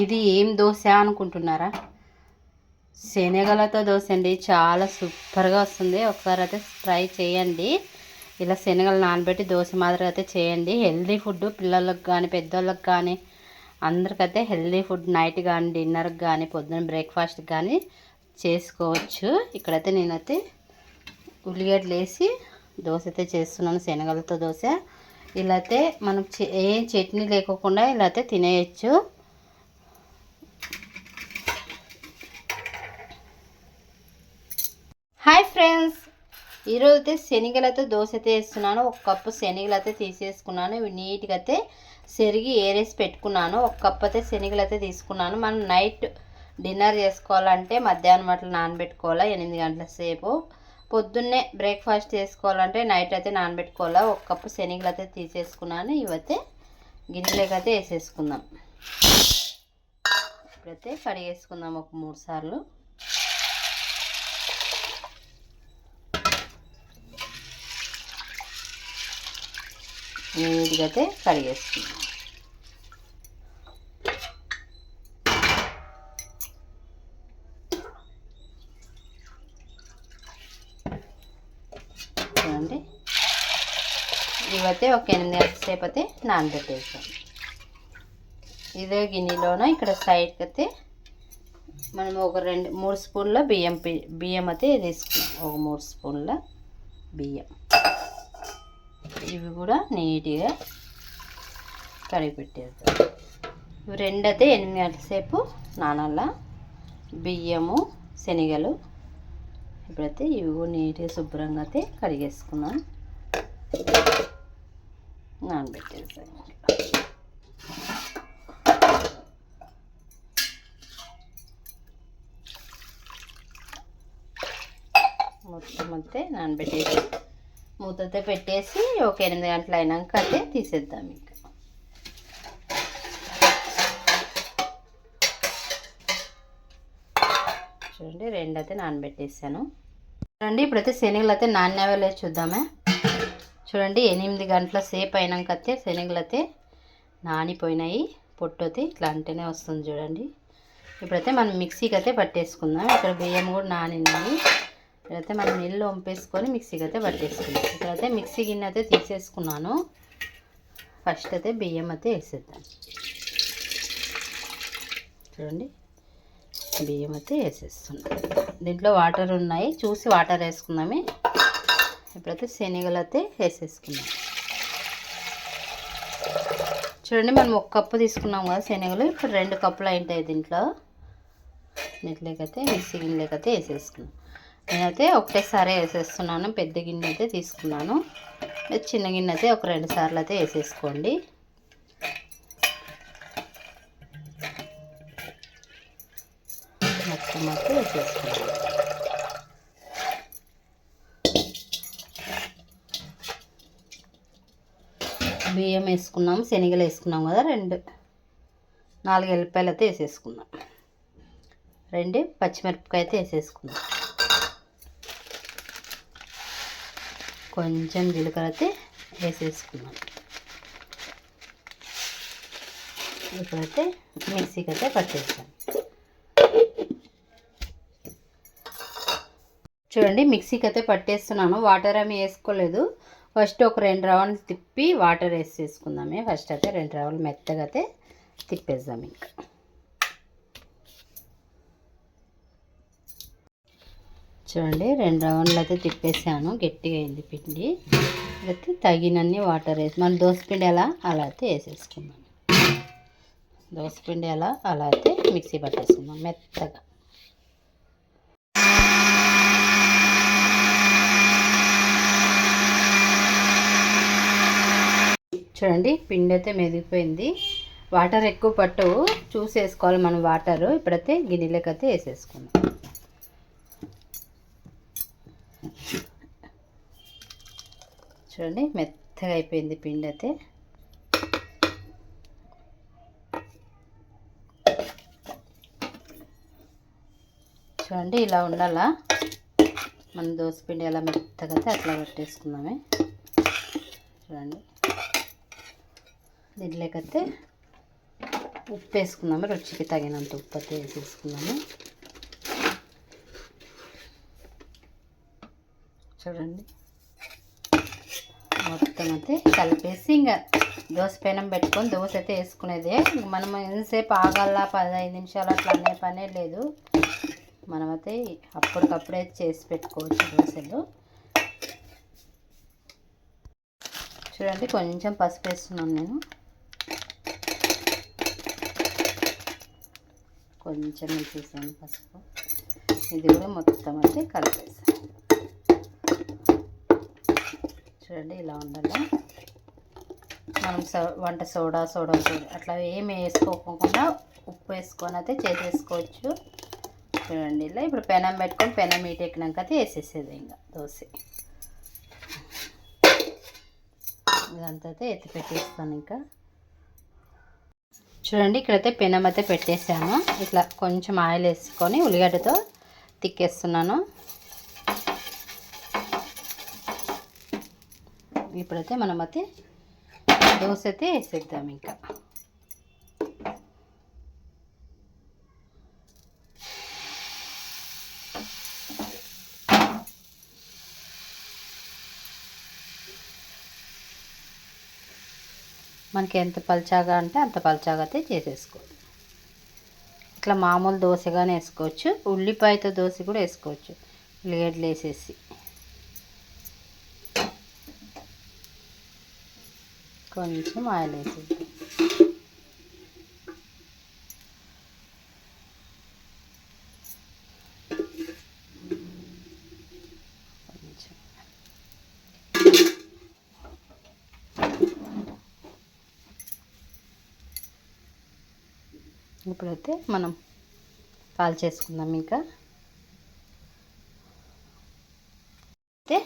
ఇది ఏం దోశ అనుకుంటున్నారా? శనగలతో దోశ అండి. చాలా సూపర్గా వస్తుంది. ఒకసారి అయితే ట్రై చేయండి. ఇలా శనగలు నానబెట్టి దోశ మాదిరి అయితే చేయండి. హెల్దీ ఫుడ్ పిల్లలకు కానీ పెద్దోళ్ళకి కానీ అందరికైతే హెల్దీ ఫుడ్ నైట్ కానీ డిన్నర్కి కానీ పొద్దున బ్రేక్ఫాస్ట్కి కానీ చేసుకోవచ్చు. ఇక్కడైతే నేనైతే ఉల్లిగడ్డలు వేసి దోశ అయితే చేస్తున్నాను. శనగలతో దోశ. ఇలా అయితే మనం ఏ చట్నీ లేకోకుండా ఇలా అయితే తినేయచ్చు హాయ్ ఫ్రెండ్స్ ఈరోజు అయితే శనగలతో దోశ అయితే వేస్తున్నాను. ఒక కప్పు శనగలు అయితే తీసేసుకున్నాను. ఇవి నీట్గా అయితే సెరిగి ఏరేసి పెట్టుకున్నాను. ఒక కప్పు అయితే శనగలు అయితే తీసుకున్నాను. మనం నైట్ డిన్నర్ చేసుకోవాలంటే మధ్యాహ్నం అట్లా నానబెట్టుకోవాలా ఎనిమిది గంటల సేపు. పొద్దున్నే బ్రేక్ఫాస్ట్ చేసుకోవాలంటే నైట్ అయితే నానబెట్టుకోవాలా. ఒక కప్పు శనగలు అయితే తీసేసుకున్నాను. ఇవైతే గిన్నెలోకి అయితే వేసేసుకుందాం. ఇప్పుడైతే కడిగేసుకుందాం ఒక మూడు సార్లు. నీట్గా అయితే కడిగేసుకుందాం చూడండి. ఇవైతే ఒక ఎనిమిది గంటల సేపు అయితే నానబెట్టేసాం. ఇదే గిన్నెలోన ఇక్కడ సైడ్కి అయితే మనం ఒక రెండు మూడు స్పూన్ల బియ్యం పి- బియ్యం అయితే తీసుకున్నాం. ఒక మూడు స్పూన్ల బియ్యం. ఇవి కూడా నీట్గా కడిగి పెట్టేద్దాం ఇవి రెండైతే ఎనిమిది గంటల సేపు నానల్ల. బియ్యము శనగలు ఇప్పుడైతే ఇవి కూడా నీట్గా శుభ్రంగా అయితే కడిగేసుకున్నాం. నానబెట్టేసాం మొత్తం అయితే నానబెట్టేసి మూతతో పెట్టేసి ఒక ఎనిమిది గంటలు అయినాక అయితే తీసేద్దాం ఇంకా. చూడండి రెండు అయితే నానబెట్టేసాను. చూడండి ఇప్పుడైతే శనగలు అయితే నాణ్యవే చూద్దామే. చూడండి ఎనిమిది గంటల సేపు అయినాక అయితే శనగలు అయితే నానిపోయినాయి. పొట్టు అయితే ఇట్లా అంటేనే వస్తుంది చూడండి. ఇప్పుడైతే మనం మిక్సీకి అయితే పట్టేసుకుందాం. ఇక్కడ బియ్యం కూడా నానినాయి ఇక్కడైతే మనం నీళ్ళు వంపేసుకొని మిక్సీకి అయితే పట్టేసుకున్నాం ఇక్కడైతే మిక్సీ గిన్నె అయితే తీసేసుకున్నాను. ఫస్ట్ అయితే బియ్యం అయితే వేసేద్దాం. చూడండి బియ్యం అయితే వేసేస్తున్నాం. దీంట్లో వాటర్ ఉన్నాయి. చూసి వాటర్ వేసుకుందామే. ఇప్పుడైతే శనగలు అయితే వేసేసుకున్నాం చూడండి మనం ఒక కప్పు తీసుకున్నాం కదా శనగలు. ఇప్పుడు రెండు కప్పులు అయింటాయి దీంట్లో. దీంట్లోకైతే మిక్సీ గిన్నెలకైతే వేసేసుకున్నాం నేనైతే ఒకటేసారి వేసేస్తున్నాను. పెద్ద గిన్నె అయితే తీసుకున్నాను. చిన్న గిన్నె అయితే ఒక రెండు సార్లు అయితే వేసేసుకోండి. మొత్తం అయితే వేసేసుకున్నాను. బియ్యం వేసుకున్నాం శనగలు వేసుకున్నాం కదా రెండు నాలుగు ఎల్లిపాయలు అయితే వేసేసుకున్నాం. రెండు పచ్చిమిరపకాయ అయితే వేసేసుకున్నాం. కొంచెం జీలకర్ర అయితే వేసేసుకున్నాం. ఇప్పుడైతే మిక్సీకి అయితే పట్టేస్తాం చూడండి మిక్సీకి అయితే పట్టేస్తున్నాను. వాటర్ ఏమి వేసుకోలేదు. ఫస్ట్ ఒక రెండు రౌండ్లు తిప్పి వాటర్ వేసేసుకుందామే. ఫస్ట్ అయితే రెండు రౌండ్లు మెత్తగా అయితే తిప్పేద్దాం ఇంకా. చూడండి రెండు రౌండ్లు అయితే తిప్పేసాను. గట్టిగా అయింది పిండి. అయితే తగినన్ని వాటర్ వేసి మన దోసపిండి ఎలా అలా అయితే వేసేసుకుందాం. దోసపిండి ఎలా అలా అయితే మిక్సీ పట్టేసుకుందాం మెత్తగా. చూడండి పిండి అయితే మెదిగిపోయింది. వాటర్ ఎక్కువ పట్టవు. చూసి వేసుకోవాలి మనం వాటర్. ఇప్పుడైతే గిన్నెలకైతే వేసేసుకున్నాం వేసేసుకుందాం చూడండి మెత్తగా అయిపోయింది పిండి అయితే. చూడండి ఇలా ఉండాలా? మన దోసపిండి ఎలా మెత్తగా అయితే అట్లా పట్టేసుకుందామే. చూడండి. దీంట్లోకైతే ఉప్పు వేసుకున్నాము రుచికి తగినంత ఉప్పు అయితే వేసేసుకున్నాము చూడండి. మొత్తం అయితే కలిపేసి ఇంకా దోశ పెనం పెట్టుకొని దోశ అయితే వేసుకునేదే. మనం ఎంతసేపు ఆగాల? పదహైదు నిమిషాలు అట్లా అనే పనే లేదు. మనమైతే అప్పటికప్పుడే చేసి పెట్టుకోవచ్చు దోశలు. చూడండి కొంచెం పసుపు వేస్తున్నాను నేను. కొంచెం వేసేసాను పసుపు. ఇది కూడా మొత్తం అయితే కలిపేసాను. చూడండి ఇలా ఉండాలి. మనం సో వంట సోడా సోడా సోడా అట్లా ఏమి వేసుకోకుండా ఉప్పు వేసుకొని అయితే చేసేసుకోవచ్చు. చూడండి ఇలా ఇప్పుడు పెనం పెట్టుకొని పెనం మీట్ ఎక్కినాక అయితే వేసేసేది ఇంకా దోశ. ఇదంతా అయితే ఎత్తి పెట్టేస్తాను ఇంకా. చూడండి ఇక్కడైతే పెనం అయితే పెట్టేసాను ఇట్లా కొంచెం ఆయిల్ వేసుకొని ఉల్లిగడ్డతో తిక్కేస్తున్నాను. ఇప్పుడైతే మనం అయితే దోశ అయితే వేసేద్దాం ఇంకా. మనకి ఎంత పల్చాగా అంటే అంత పల్చాగా అయితే చేసేసుకోవాలి ఇట్లా మామూలు దోశగానే వేసుకోవచ్చు. ఉల్లిపాయతో దోశ కూడా వేసుకోవచ్చు. ఉల్లిగడ్డలు వేసేసి కొంచెం ఆయిల్ వేసేద్దాం. ఇప్పుడైతే మనం కాల్ చేసుకుందాం ఇంకా. అయితే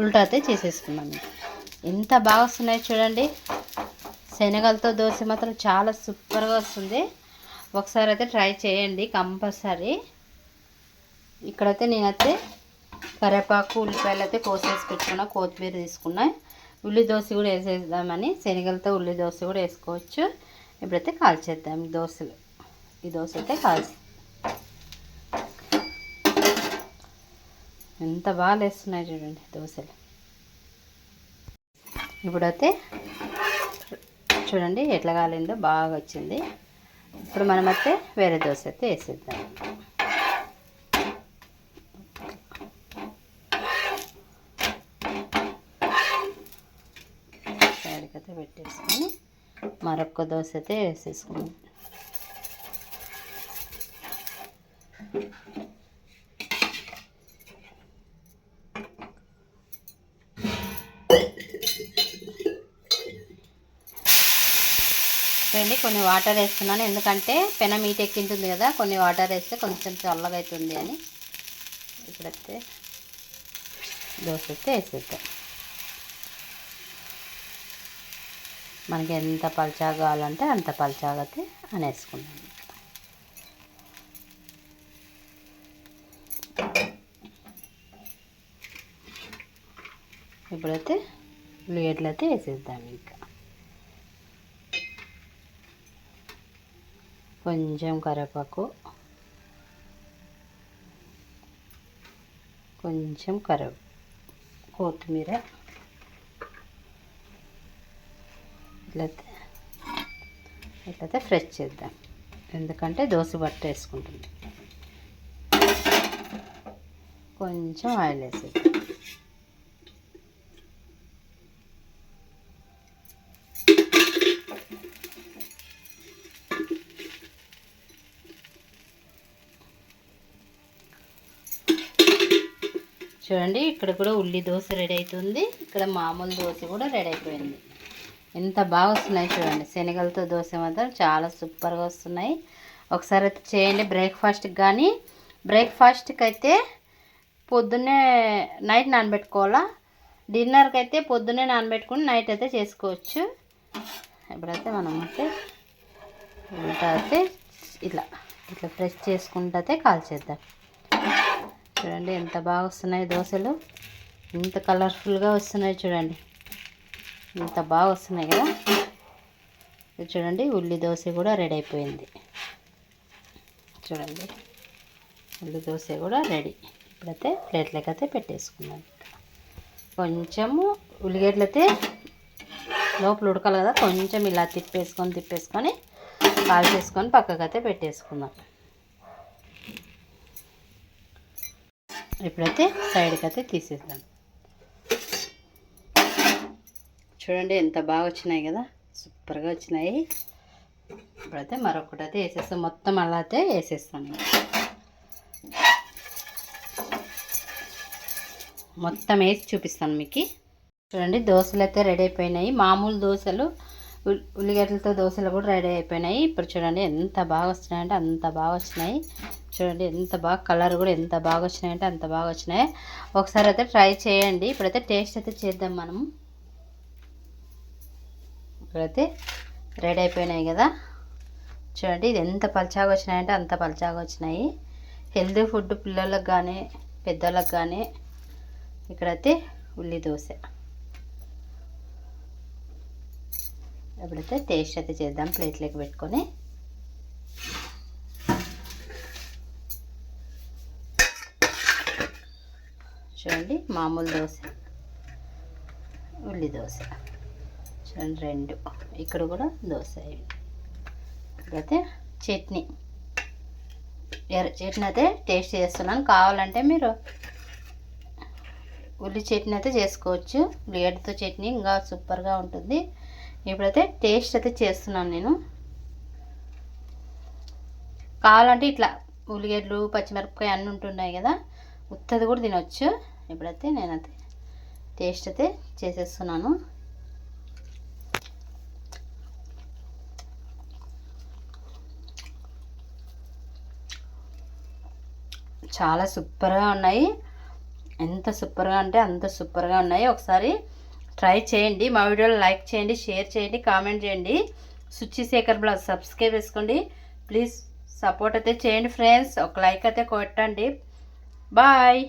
ఉల్టా అయితే చేసేసుకుందాం ఇంకా. ఎంత బాగా వస్తున్నాయి చూడండి. శనగలతో దోశ మాత్రం చాలా సూపర్గా వస్తుంది. ఒకసారి అయితే ట్రై చేయండి కంపల్సరీ. ఇక్కడైతే నేనైతే కరివేపాకు ఉల్లిపాయలు అయితే కోసేసి పెట్టుకున్నా కొత్తిమీర తీసుకున్నా. ఉల్లి దోశ కూడా వేసేద్దామని శనగలతో ఉల్లి దోశ కూడా వేసుకోవచ్చు. ఇప్పుడైతే కాల్చేద్దాం ఈ దోశలు. ఈ దోశ అయితే కాల్చి. ఎంత బాగా వేస్తున్నాయి చూడండి దోశలు. ఇప్పుడైతే చూడండి ఎట్లా కాలిందో బాగా వచ్చింది. ఇప్పుడు మనమైతే వేరే దోశ అయితే వేసేద్దాం. సైడ్కి అయితే పెట్టేసుకొని మరొక దోశ అయితే వేసేసుకుందాం. చూడండి కొన్ని వాటర్ వేస్తున్నాను. ఎందుకంటే పెనం మీట్ ఎక్కింటుంది కదా కొన్ని వాటర్ వేస్తే కొంచెం చల్లగా అవుతుంది అని. ఇప్పుడైతే దోశ అయితే వేసేద్దాం. మనకి ఎంత పల్చాగా కావాలంటే అంత పల్చాగా అయితే అనేసుకుందాం. ఇప్పుడైతే ఉల్లిగడ్డలు అయితే వేసేద్దాం ఇంకా. కొంచెం కరివేపాకు. కొంచెం కరివే కొత్తిమీర. ఇట్లయితే ఇట్లయితే ఫ్రెష్ చేద్దాం. ఎందుకంటే దోశ బట్ట వేసుకుంటుంది. కొంచెం ఆయిల్ వేసేద్దాం. చూడండి ఇక్కడ కూడా ఉల్లి దోశ రెడీ అవుతుంది ఇక్కడ మామూలు దోశ కూడా రెడీ అయిపోయింది. ఎంత బాగా వస్తున్నాయి చూడండి. శనగలతో దోశ మాత్రం చాలా సూపర్గా వస్తున్నాయి. ఒకసారి అయితే చేయండి బ్రేక్ఫాస్ట్కి కానీ బ్రేక్ఫాస్ట్కి అయితే పొద్దున్నే నైట్ నానబెట్టుకోవాలా? డిన్నర్కి అయితే పొద్దున్నే నానబెట్టుకుని నైట్ అయితే చేసుకోవచ్చు. ఇప్పుడైతే మనం అయితే ఉల్టా అయితే ఇట్లా ఇట్లా ఫ్రెష్ చేసుకుంటే కాల్చేద్దాం. చూడండి ఎంత బాగా వస్తున్నాయి దోశలు. ఎంత కలర్ఫుల్గా వస్తున్నాయి చూడండి. ఇంత బాగా వస్తున్నాయి కదా చూడండి ఉల్లి దోశ కూడా రెడీ అయిపోయింది. చూడండి ఉల్లి దోశ కూడా రెడీ. ఇప్పుడైతే ప్లేట్లకైతే పెట్టేసుకున్నాను పెట్టేసుకున్నాం కొంచెము ఉల్లిగడ్డలైతే లోపల ఉడకాలి కదా కొంచెం ఇలా తిప్పేసుకొని తిప్పేసుకొని కాల్ చేసుకొని పక్కకైతే పెట్టేసుకుందాం. ఇప్పుడైతే సైడ్కి అయితే తీసేద్దాం. చూడండి ఎంత బాగా వచ్చినాయి కదా సూపర్గా వచ్చినాయి. ఇప్పుడైతే మరొకటి అయితే వేసేస్తాం. మొత్తం అలా అయితే వేసేస్తాను మొత్తం వేసి చూపిస్తాను మీకు. చూడండి దోశలు అయితే రెడీ అయిపోయినాయి. మామూలు దోశలు ఉల్లిగడ్డలతో దోశలు కూడా రెడీ అయిపోయినాయి. ఇప్పుడు చూడండి ఎంత బాగా వచ్చినాయంటే అంత బాగా వచ్చినాయి చూడండి ఎంత బాగా కలర్ కూడా ఎంత బాగా వచ్చినాయంటే అంత బాగా వచ్చినాయి. ఒకసారి అయితే ట్రై చేయండి. ఇప్పుడైతే టేస్ట్ అయితే చేద్దాం మనం. ఇప్పుడైతే రెడీ అయిపోయినాయి కదా. చూడండి ఇది ఎంత పల్చాగా వచ్చినాయంటే అంత పల్చాగా వచ్చినాయి. హెల్దీ ఫుడ్ పిల్లలకు కానీ పెద్దలకు కానీ ఇక్కడైతే ఉల్లి దోశ. ఇప్పుడైతే టేస్ట్ అయితే చేద్దాం ప్లేట్లోకి పెట్టుకొని చూడండి మామూలు దోశ. ఉల్లి దోశ. చూడండి రెండు. ఇక్కడ కూడా దోశ ఇప్పుడైతే చట్నీ. ఎర్ర చట్నీ అయితే టేస్ట్ చేస్తున్నాను. కావాలంటే మీరు ఉల్లి చట్నీ అయితే చేసుకోవచ్చు. ఉల్లిగడ్డతో చట్నీ ఇంకా సూపర్గా ఉంటుంది. ఇప్పుడైతే టేస్ట్ అయితే చేస్తున్నాను నేను. కావాలంటే ఇట్లా ఉల్లిగడ్డలు పచ్చిమిరపకాయ అన్నీ ఉంటున్నాయి కదా ఉత్తది కూడా తినొచ్చు. ఇప్పుడైతే నేనైతే టేస్ట్ అయితే చేసేస్తున్నాను. చాలా సూపర్గా ఉన్నాయి. ఎంత సూపర్గా అంటే అంత సూపర్గా ఉన్నాయి. ఒకసారి ట్రై చేయండి. మా వీడియోలు లైక్ చేయండి షేర్ చేయండి కామెంట్ చేయండి. సుచి శేఖర్ బ్లాగ్ సబ్స్క్రైబ్ చేసుకోండి. ప్లీజ్ సపోర్ట్ అయితే చేయండి ఫ్రెండ్స్. ఒక లైక్ అయితే కొట్టండి. బాయ్.